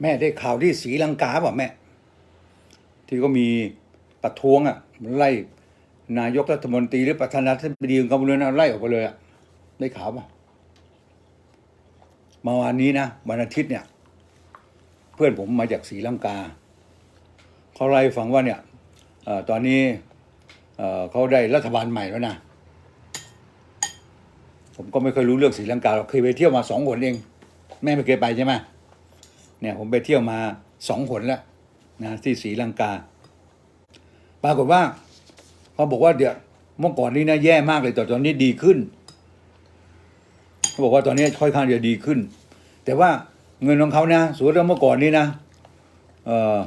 แม่ได้ข่าวที่ศรีลังกาป่ะแม่ ที่ก็มีประท้วงอะไล่นายกรัฐมนตรีหรือประธานาธิบดีของเขาเลยนะไล่ออกไปเลยอะได้ข่าวป่ะเมาวันนี้นะวันอาทิตย์เนี่ย เพื่อนผมมาจากศรีลังกาเขาไล่ฟังว่าเนี่ยอตอนนี้เขาได้รัฐบาลใหม่แล้วนะผมก็ไม่เคยรู้เรื่องศรีลังกาหรอกเคยไปเที่ยวมาสองหนเอง แม่ไม่เคยไปใช่ไหม เนี่ยผมไปเที่ยวมาสองหนแล้วนะที่ศรีลังกา ปรากฏว่าเขาบอกว่าเดี๋ยวเมื่อก่อนนี้นะแย่มากเลยแต่ตอนนี้ดีขึ้นเขาบอกว่าตอนนี้ค่อยข้างจะดีขึ้น แต่ว่าเงินของเขานะสมมติว่าเมื่อก่อนนี้นะเออ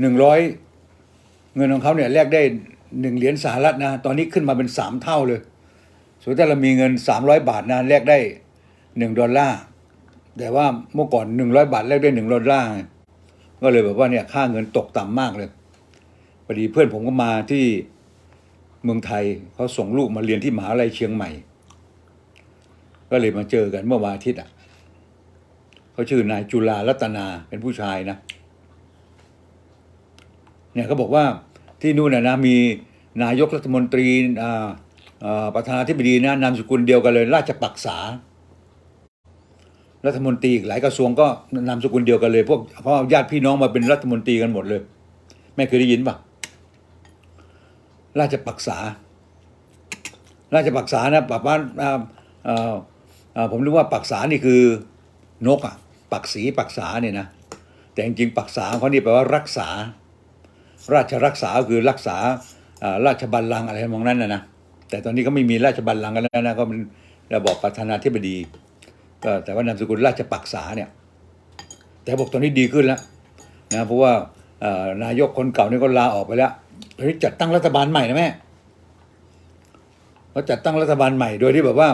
หนึ่งร้อยเงินของเขาเนี่ยแลกได้หนึ่งเหรียญสหรัฐนะตอนนี้ขึ้นมาเป็นสามเท่าเลยสมมติถ้าเรามีเงินสามร้อยบาทนะแลกได้หนึ่งดอลลาร์ แต่ว่าเมื่อก่อนหนึ่งร้อยบาทแลกได้หนึ่งดอลลาร์ไงก็เลยแบบว่าเนี่ยค่าเงินตกต่ำมากเลยพอดีเพื่อนผมก็มาที่เมืองไทยเขาส่งลูกมาเรียนที่มหาลัยเชียงใหม่ ก็เลยมาเจอกันเมื่อวันอาทิตย์อะเขาชื่อนายจุฬารัตนาเป็นผู้ชายนะ เนี่ยเขาบอกว่าที่นู่นนะนะมีนายกรัฐมนตรีประธานาธิบดีนะนามสกุลเดียวกันเลย ราชปักษา รัฐมนตรีอีกหลายกระทรวงก็นามสกุลเดียวกันเลย พวกเพราะญาติพี่น้องมาเป็นรัฐมนตรีกันหมดเลยแม่เคยได้ยินปะราชปักษา ราชปักษานะปะป้าอ่าอ่าอ่าผมรู้ว่าปักษานี่คือนกอะ ปักสีปักษาเนี่ยนะ แต่จริงๆปักษาเขานี่แปลว่ารักษา ราชรักษาคือรักษาอ่าราชบัลลังก์อะไรมองนั้นนะนะแต่ตอนนี้ก็ไม่มีราชบัลลังก์กันแล้วนะก็เป็นระบอบประธานาธิบดี ก็แต่ว่านามสกุลราชปักษาเนี่ย แต่บอกตอนนี้ดีขึ้นแล้วนะเพราะว่านายกคนเก่านี่ก็ลาออกไปแล้วตอนนี้จัดตั้งรัฐบาลใหม่นะแม่เขาจัดตั้งรัฐบาลใหม่โดยที่แบบว่า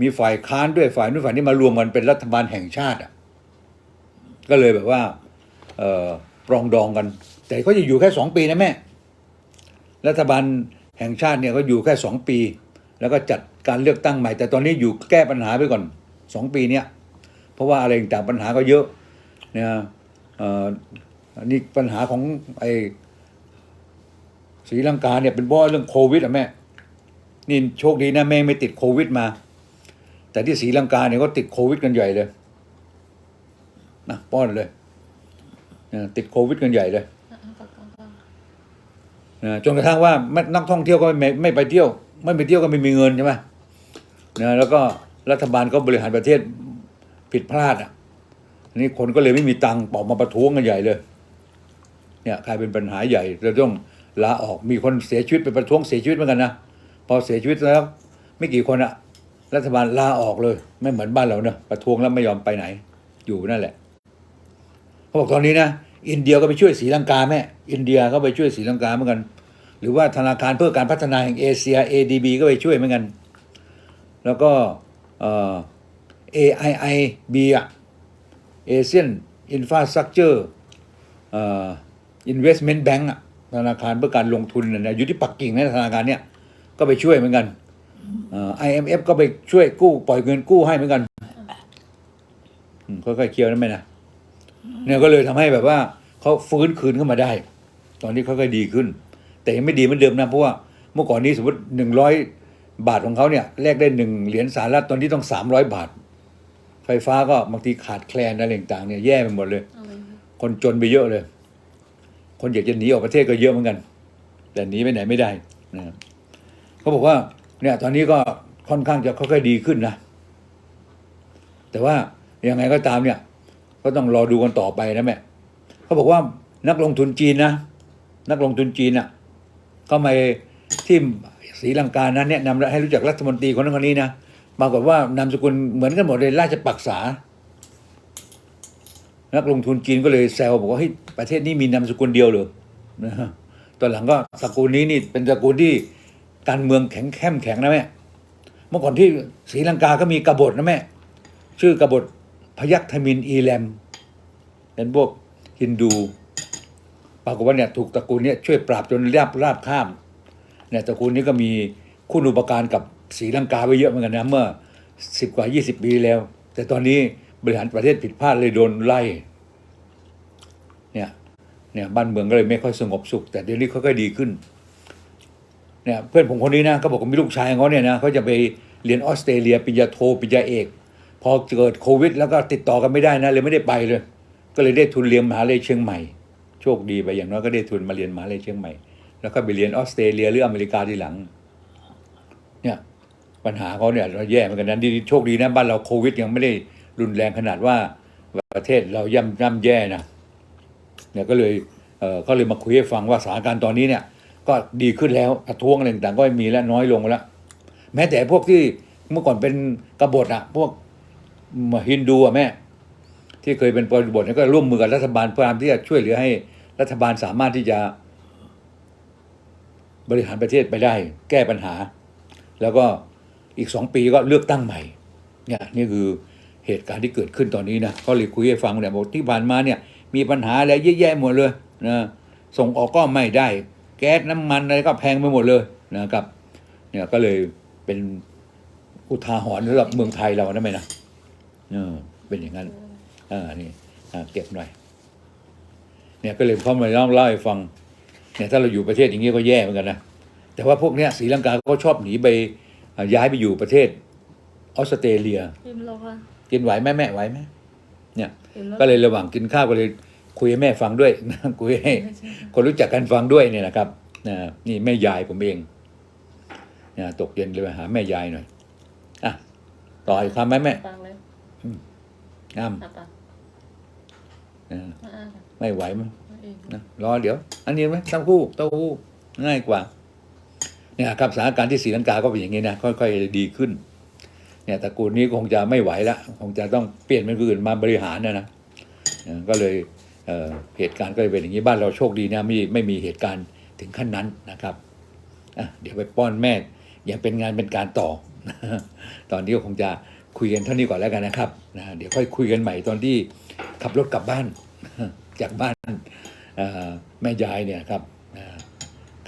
มีฝ่ายค้านด้วยฝ่ายนู้นฝ่ายนี้มารวมกันเป็นรัฐบาลแห่งชาติอะก็เลยแบบว่าปรองดองกัน แต่เขาจะอยู่แค่สองปีนะแม่รัฐบาลแห่งชาติเนี่ยเขาอยู่แค่สองปี แล้วก็จัดการเลือกตั้งใหม่ แต่ตอนนี้อยู่แก้ปัญหาไปก่อน สองปีเนี้ยเพราะว่าอะไรต่างปัญหาก็เยอะเนี่ยอันนี้ปัญหาของไอ้ศรีลังกาเนี่ยเป็นเพราะเรื่องโควิดอะแม่นี่โชคดีนะแม่ไม่ติดโควิดมา แต่ที่ศรีลังกาเนี่ยก็ติดโควิดกันใหญ่เลยนะป้อนเลยนะติดโควิดกันใหญ่เลยนะจนกระทั่งว่าไม่นักท่องเที่ยวก็ไม่ไม่ไปเที่ยว ไม่ไปเที่ยวก็ไม่มีเงินใช่ไหมนะแล้วก็ รัฐบาลก็บริหารประเทศผิดพลาดอะนนี้คนก็เลยไม่มีตังค์ออกมาประท้วงกันใหญ่เลย เนี่ยกลายเป็นปัญหาใหญ่เราต้องลาออกมีคนเสียชีวิตไปประท้วงเสียชีวิตเหมือนกันนะพอเสียชีวิตแล้วไม่กี่คนอะรัฐบาลลาออกเลย ไม่เหมือนบ้านเราเนอะประท้วงแล้วไม่ยอมไปไหน อยู่นั่นแหละเขาบอกตอนนี้นะอินเดียก็ไปช่วยศรีลังกาแม่อินเดียก็ไปช่วยศรีลังกาเหมือนกัน หรือว่าธนาคารเพื่อการพัฒนาแห่งเอเชีย ADB ก็ไปช่วยเหมือนกัน แล้วก็ เอ่อ AIIB อะ Asian Infrastructure เอ่อ Investment Bank อะธนาคารเพื่อการลงทุนน่ะอยู่ที่ปักกิ่งนะธนาคารเนี้ยก็ไปช่วยเหมือนกันเอ่อ IMF ก็ไปช่วยกู้ปล่อยเงินกู้ให้เหมือนกันค่อยๆเคลียร์นะแม่นะเนี่ยก็เลยทำให้แบบว่าเขาฟื้นคืนขึ้นมาได้ ตอนนี้ค่อยๆดีขึ้น แต่ยังไม่ดีเหมือนเดิมนะเพราะว่าเมื่อก่อนนี้สมมติหนึ่งร้อย บาทของเขาเนี่ยแลกได้หนึ่งเหรียญสหรัฐตอนนี้ต้องสามร้อยบาท ไฟฟ้าก็บางทีขาดแคลนอะไรต่างๆเนี่ยแย่ไปหมดเลย คนจนไปเยอะเลย คนอยากจะหนีออกประเทศก็เยอะเหมือนกัน แต่หนีไปไหนไม่ได้นะครับเขาบอกว่าเนี่ยตอนนี้ก็ค่อนข้างจะค่อยๆดีขึ้นนะ แต่ว่ายังไงก็ตามเนี่ย ก็ต้องรอดูกันต่อไปนะแม่เขาบอกว่านักลงทุนจีนนะนักลงทุนจีนอะก็มาที่ ศรีลังกานั้นเนี่ยนำให้รู้จักรัฐมนตรีคนนั้นคนนี้นะปรากฏว่านามสกุลเหมือนกันหมดเลยราชปักษา นักลงทุนจีนก็เลยแซวบอกว่าเฮ้ยประเทศนี้มีนามสกุลเดียวเหรอนะฮะตอนหลังก็ตระกูลนี้นี่เป็นตระกูลที่การเมืองแข็งเข้มแข็งนะแม่เมื่อก่อนที่ศรีลังกาก็มีกบฏนะแม่ชื่อกบฏพยัคฆ์ทมินอีแลมเป็นพวกฮินดู ปรากฏว่าเนี่ยถูกตระกูลเนี้ช่วยปราบจนราบราบข้าม เนี่ยตระกูลนี้ก็มีคุณอุปการกับศรีลังกาไว้เยอะเหมือนกันนะเมื่อสิบกว่ายี่สิบปีแล้ว แต่ตอนนี้บริหารประเทศผิดพลาดเลยโดนไล่เนี่ยเนี่ยบ้านเมืองก็เลยไม่ค่อยสงบสุข แต่เดี๋ยวนี้ค่อยๆดีขึ้นเนี่ยเพื่อนผมคนนี้นะเขาบอกว่ามีลูกชายเขาเนี่ยนะเขาจะไปเรียนออสเตรเลียปริญญาโทปริญญาเอก พอเกิดโควิด แล้วก็ติดต่อกันไม่ได้นะเลยไม่ได้ไปเลย ก็เลยได้ทุนเรียนมหาลัยเชียงใหม่ โชคดีไปอย่างน้อยก็ได้ทุนมาเรียนมหาลัยเชียงใหม่ แล้วก็ไปเรียนออสเตรเลียหรืออเมริกาทีหลัง เนี่ยปัญหาเขาเนี่ยเราแย่เหมือนกันนะดีโชคดีนะบ้านเราโควิด ยังไม่ได้รุนแรงขนาดว่าประเทศเราย่ำย่ำแย่นะเนี่ยก็เลยเออเขาเลยมาคุยให้ฟังว่าสถานการณ์ตอนนี้เนี่ย ก็ดีขึ้นแล้วประท้วงอะไรต่างก็ไม่มีแล้วน้อยลงแล้วแม้แต่พวกที่เมื่อก่อนเป็นกบฏอะพวกฮินดูอะแม่ที่เคยเป็นกบฏเนี่ยก็ร่วมมือกับรัฐบาลพยายามที่จะช่วยเหลือให้รัฐบาลสามารถที่จะ บริหารประเทศไปได้ แก้ปัญหา แล้วก็อีกสองปีก็เลือกตั้งใหม่เนี่ยนี่คือเหตุการณ์ที่เกิดขึ้นตอนนี้นะก็เลยคุยให้ฟังเนี่ยบอกที่ผ่านมาเนี่ยมีปัญหาอะไรเยอะแยะหมดเลยนะส่งออกก็ไม่ได้ แก๊สน้ำมันอะไรก็แพงไปหมดเลยนะครับเนี่ยก็เลยเป็นอุทาหรณ์สำหรับเมืองไทยเรานะไหมนะเออเป็นอย่างนั้นอ่านี่เก็บหน่อยเนี่ยก็เลยพ่อมาเล่าเล่าให้ฟัง เนี่ยถ้าเราอยู่ประเทศอย่างนี้ก็แย่เหมือนกันนะแต่ว่าพวกเนี้ยศรีลังกาก็ชอบหนีไปอ่าย้ายไปอยู่ประเทศออสเตรเลียพิมพ์แล้วค่ะกินไหวไหมแม่ไหวไหมเนี่ยพิมพ์แล้วก็เลยระหว่างกินข้าวก็เลยคุยให้แม่ฟังด้วยคุยให้คนรู้จักกันฟังด้วยเนี่ยนะครับนะนี่แม่ยายผมเองนะตกเย็นเลยไปหาแม่ยายหน่อยอะต่ออีกคำไหมแม่ฟังเลยงามอะปะนะอะอะไม่ไหวมั้ยเอาเอง นะรอเดี๋ยว อันนี้ไหมเต้าหู้เต้าหู้ง่ายกว่าเนี่ยครับสถานการณ์ที่ศรีลังกาก็เป็นอย่างนี้นะค่อยๆดีขึ้น เนี่ยตระกูลนี้คงจะไม่ไหวละคงจะต้องเปลี่ยนเป็นคนอื่นมาบริหารนะนะก็เลยเเหตุการณ์ก็เลยเป็นอย่างนี้บ้านเราโชคดีนะไม่ไม่มีเหตุการณ์ถึงขั้นนั้นนะครับเดี๋ยวไปป้อนแม่อย่างเป็นงานเป็นการต่อ ตอนนี้ก็คงจะคุยกันเท่านี้ก่อนแล้วกันนะครับนะเดี๋ยวค่อยคุยกันใหม่ตอนที่ขับรถกลับบ้านจากบ้าน แม่ยายเนี่ยครับ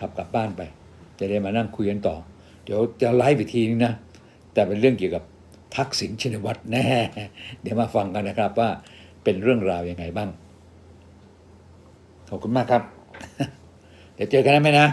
ขับกลับบ้านไป จะได้มานั่งคุยกันต่อ เดี๋ยวจะไลฟ์อีกทีนึงนะ แต่เป็นเรื่องเกี่ยวกับทักษิณชินวัตรแน่ เดี๋ยวมาฟังกันนะครับว่าเป็นเรื่องราวยังไงบ้าง ขอบคุณมากครับ เดี๋ยวเจอกันนะแม่นะ